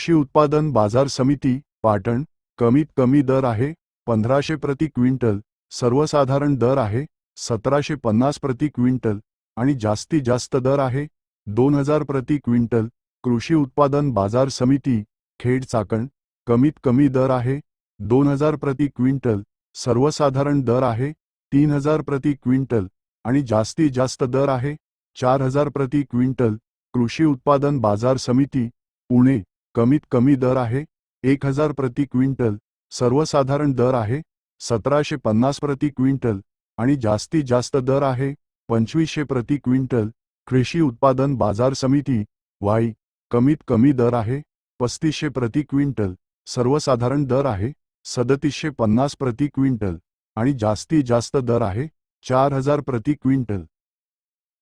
कृषी उत्पादन बाजार समिती पाटण कमीत कमी दर आहे पंधराशे प्रति क्विंटल सर्वसाधारण दर आहे सतराशे पन्नास प्रति क्विंटल आणि जास्तीत जास्त दर आहे दोन हजार प्रति क्विंटल कृषी उत्पादन बाजार समिती खेड चाकण कमीत कमी दर आहे दोन हजार प्रति क्विंटल सर्वसाधारण दर आहे तीन हजार प्रति क्विंटल आणि जास्तीत जास्त दर आहे चार हजार प्रति क्विंटल कृषी उत्पादन बाजार समिती पुणे. कमीत कमी दर आहे एक हजार प्रति क्विंटल. सर्वसाधारण दर आहे सतराशे पन्नास प्रति क्विंटल. आणि जास्तीत जास्त दर आहे पंचवीसशे प्रति क्विंटल. कृषी उत्पादन बाजार समिती वाई कमीत कमी दर आहे पस्तीसशे प्रति क्विंटल. सर्वसाधारण दर आहे सदतीसशे पन्नास प्रति क्विंटल. आणि जास्तीत जास्त दर आहे चार हजार प्रति क्विंटल.